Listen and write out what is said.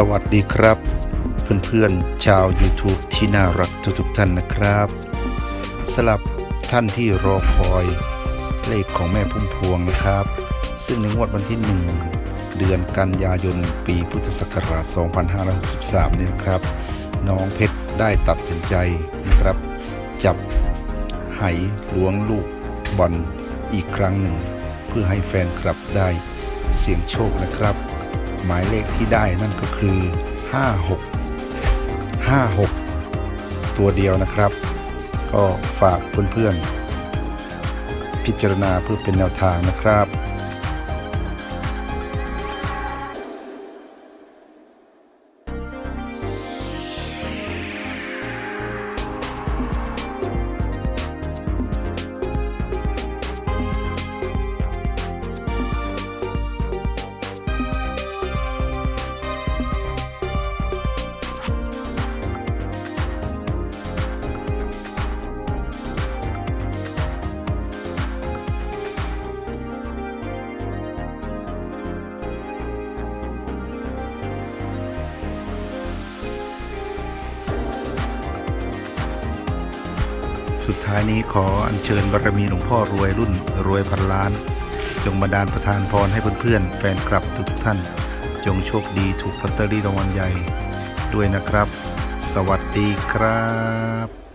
สวัสดีครับ เพื่อนๆชาว YouTube ที่น่ารักทุกๆท่านนะครับสำหรับท่านที่รอคอยเลขของแม่พุ่มพวงนะครับ ซึ่งในงวดวันที่ 1 เดือนกันยายนปีพุทธศักราช 2563เนี่ยนะครับ น้องเพชรได้ตัดสินใจนะครับ จับไหหลวงลูกบอลอีกครั้งหนึ่ง เพื่อให้แฟนคลับได้เสี่ยงโชคนะครับ หมายเลขที่ได้นั่นก็คือ 56 56 ตัวเดียวนะครับ ก็ฝากเพื่อนๆ พิจารณาเพื่อเป็นแนวทางนะครับ สุดท้ายนี้ขออัญเชิญบารมีหลวงพ่อรวยรุ่นรวยพันล้าน จงบันดาลประทานพรให้เพื่อนๆแฟนคลับทุกท่าน จงโชคดีถูกลอตเตอรี่รางวัลใหญ่ ด้วยนะครับ สวัสดีครับ